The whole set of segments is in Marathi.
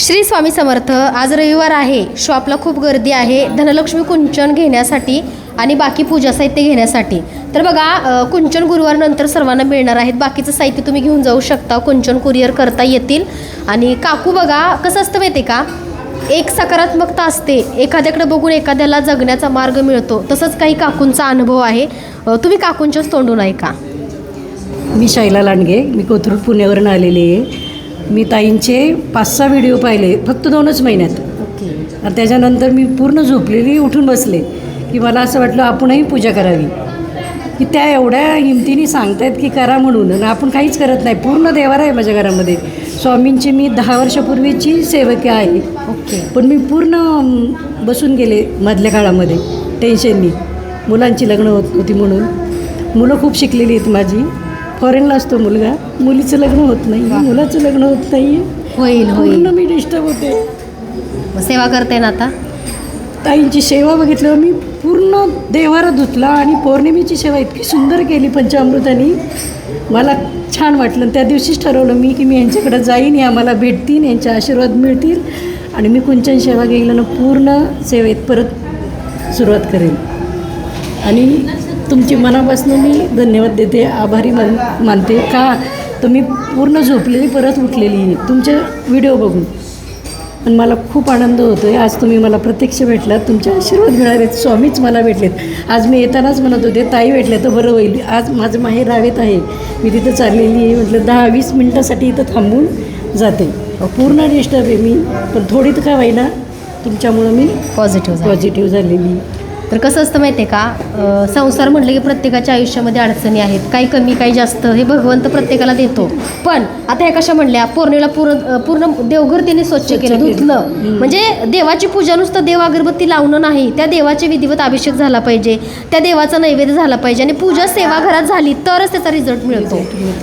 श्री स्वामी समर्थ आज रविवार आहे. शॉपला खूप गर्दी आहे. धनलक्ष्मी कुंचन घेण्यासाठी आणि बाकी पूजा साहित्य घेण्यासाठी. तर बघा कुंचन कुंचन गुरुवारनंतर सर्वांना मिळणार आहेत. बाकीचं साहित्य तुम्ही घेऊन जाऊ शकता. कुंचन कुरिअर करता येतील. आणि काकू बघा कसं असतं माहिती आहे का? एक सकारात्मकता असते. एखाद्याकडे बघून एखाद्याला जगण्याचा मार्ग मिळतो. तसंच काही काकूंचा अनुभव आहे. तुम्ही काकूंच्याच तोंडून ऐका. मी शैला लांडगे. मी कोथरूड पुण्यावरून आलेली आहे. मी ताईंचे पाच सहा व्हिडिओ पाहिले फक्त दोनच महिन्यात. ओके. आणि त्याच्यानंतर मी पूर्ण झोपलेली उठून बसले की मला असं वाटलं आपणही पूजा करावी. की त्या एवढ्या हिमतीने सांगतायत की करा म्हणून आणि आपण काहीच करत नाही. पूर्ण देवारा आहे माझ्या घरामध्ये. स्वामींची मी दहा वर्षापूर्वीची सेवकी आहे. ओके. पण मी पूर्ण बसून गेले मधल्या काळामध्ये टेन्शननी मुलांची लग्न होत होती म्हणून. मुलं खूप शिकलेली आहेत माझी. फॉरेनला असतो मुलगा मुलीचं लग्न होत नाही मुलाचं लग्न होत नाही होईल होईल. मी डिस्टर्ब होते. मग सेवा करते ना आता? ताईंची सेवा बघितल्यावर मी पूर्ण देवारा धुतला आणि पौर्णिमेची सेवा इतकी सुंदर केली पंचामृतानी. मला छान वाटलं. त्या दिवशीच ठरवलं मी की मी यांच्याकडे जाईन या मला भेटतील यांचे आशीर्वाद मिळतील आणि मी कुंचन सेवा गेल्यानं पूर्ण सेवेत परत सुरुवात करेन. आणि तुमची मनापासून मी धन्यवाद देते आभारी मान मानते. का? मी पूर्ण झोपलेली परत उठलेली. आहे तुमचे व्हिडिओ बघून. आणि मला खूप आनंद होतो आहे आज तुम्ही मला प्रत्यक्ष भेटलात. तुमचे आशीर्वाद मिळालेत स्वामीच मला भेटलेत. आज मी येतानाच म्हणत होते ताई भेटल्या तर बरं होईल. आज माझं माहेर रावेत आहे. मी तिथं चाललेली आहे. म्हटलं दहा वीस मिनटासाठी इथं थांबून जाते. पूर्ण डिस्टर्ब आहे मी पण थोडी तर का होईना तुमच्यामुळं मी पॉझिटिव्ह पॉझिटिव्ह झालेली. तर कसं असतं माहिती आहे का संसार म्हटलं की प्रत्येकाच्या आयुष्यामध्ये अडचणी आहेत. काही कमी काही जास्त हे भगवंत प्रत्येकाला देतो. पण आता ह्या कशा म्हणल्या? पौर्णिला पूर्ण पूर्ण देवघर तिने स्वच्छ केलं. धुतलं. म्हणजे देवाची पूजा नुसतं देव अगरबत्ती लावणं नाही. त्या देवाचे विधिवत अभिषेक झाला पाहिजे. त्या देवाचा नैवेद्य झाला पाहिजे आणि पूजा सेवा घरात झाली तरच त्याचा रिझल्ट मिळतो.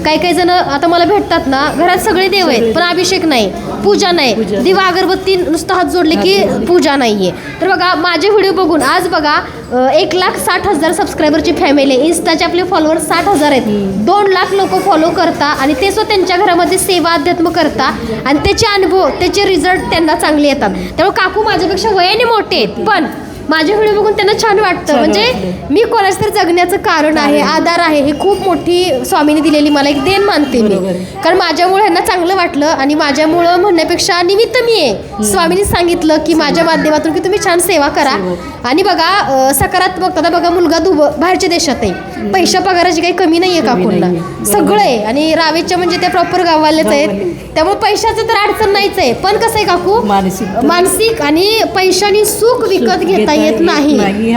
काही काही जण आता मला भेटतात ना घरात सगळे देव आहेत पण अभिषेक नाही पूजा नाही. दिवा अगरबत्ती नुसतं हात जोडले की. पूजा नाहीये. तर बघा माझे व्हिडिओ बघून आज बघा बघा एक लाख साठ हजार सबस्क्रायबरची फॅमिली आहे इन्स्टाचे आपले फॉलोअर साठ हजार आहेत. दोन लाख लोक फॉलो करता आणि ते सुद्धा त्यांच्या घरामध्ये सेवा अध्यात्म करता आणि त्याचे अनुभव त्याचे रिझल्ट त्यांना चांगले येतात. त्यामुळे काकू माझ्यापेक्षा वयाने मोठे आहेत. पण माझे व्हिडिओ बघून त्यांना छान वाटतं म्हणजे. मी कोणाच तर जगण्याचं कारण आहे. आधार आहे हे खूप मोठी स्वामीने दिलेली मला एक देण मानते मी. कारण माझ्यामुळे ह्यांना चांगलं वाटलं आणि माझ्यामुळं म्हणण्यापेक्षा निमित्त मी आहे स्वामीने सांगितलं की माझ्या माध्यमातून की तुम्ही छान सेवा करा. आणि बघा अं, सकारात्मक आता बघा मुलगा दुब बाहेरच्या देशात आहे पैशा पगाराची काही कमी नाहीये काकूंना. बरोबर सगळं आहे. आणि रावेच्या म्हणजे त्या प्रॉपर गाववालेच आहेत. त्यामुळे पैशाचं तर अडचण नाहीच आहे पण कसं आहे काकू मानसिक मानसिक आणि पैशाने सुख विकत घेता येत नाही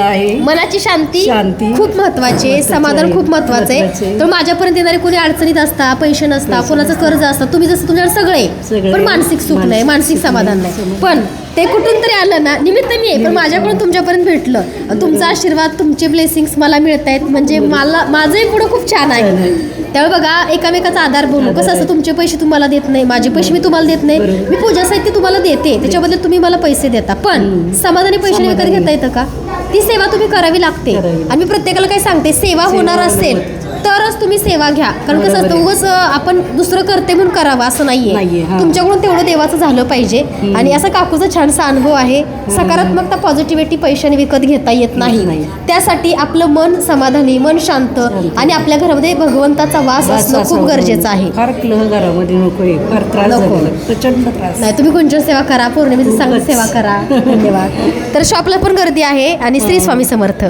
आहे मनाची शांती शांती खूप महत्वाची आहे समाधान. खूप महत्वाचं आहे. तर माझ्यापर्यंत येणारे कोणी अडचणीत असता पैसे नसता कोणाचं. कर्ज असतं तुम्ही जसं तुमच्याकडे सगळे. पण मानसिक सुख नाही मानसिक समाधान. नाही पण ते कुठून तरी आलं ना निमित्त मी आहे पण. माझ्याकडून तुमच्यापर्यंत भेटलं आणि तुमचा आशीर्वाद तुमचे ब्लेसिंग्स मला मिळत आहेत म्हणजे मला माझंही पुढं खूप छान आहे. त्यामुळे बघा एकामेकाचा आधार बोलू कसं असं. तुमचे पैसे तुम्हाला देत नाही माझे पैसे मी तुम्हाला देत नाही. मी पूजा साहित्य तुम्हाला देते त्याच्याबद्दल तुम्ही मला पैसे देता पण. समाधानी पैसे विकत. घेता येतं का ती सेवा तुम्ही करावी लागते. आणि मी प्रत्येकाला काय सांगते सेवा होणार. असेल तरच तुम्ही सेवा घ्या. कारण कसं असतं. उगाच आपण दुसरं करते म्हणून करावं असं नाहीये, हा. तुमच्याकडून तेवढं देवाचं झालं पाहिजे. आणि असा काकूचा छानसा अनुभव आहे. सकारात्मकता पॉझिटिव्हिटी पैशाने विकत घेता येत नाही. त्यासाठी आपलं मन समाधानी मन शांत. आणि आपल्या घरामध्ये भगवंताचा वास असणं खूप. गरजेचं आहे. नाही तुम्ही कोणच्या सेवा करा पौर्णिमेची चांगली. सेवा करा. धन्यवाद. तर शॉपला पण गर्दी आहे आणि श्री स्वामी समर्थ.